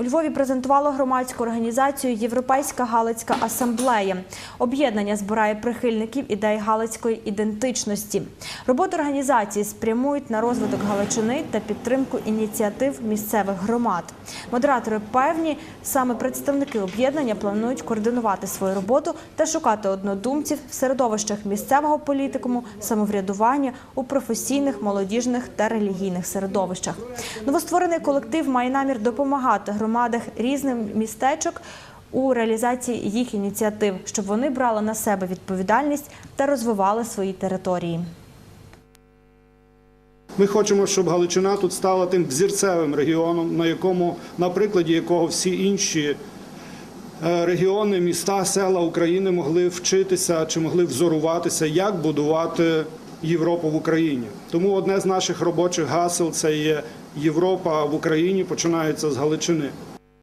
У Львові презентувало громадську організацію Європейська Галицька асамблея. Об'єднання збирає прихильників ідей галицької ідентичності. Роботу організації спрямують на розвиток Галичини та підтримку ініціатив місцевих громад. Модератори певні, саме представники об'єднання планують координувати свою роботу та шукати однодумців в середовищах місцевого політикуму, самоврядування у професійних, молодіжних та релігійних середовищах. Новостворений колектив має намір допомагати громадах різним містечок у реалізації їх ініціатив, щоб вони брали на себе відповідальність та розвивали свої території. Ми хочемо, щоб Галичина тут стала тим взірцевим регіоном, на якому, на прикладі якого всі інші е, регіони, міста, села України могли вчитися чи могли взоруватися, як будувати Європу в Україні. Тому одне з наших робочих гасел це є Європа в Україні починається з Галичини.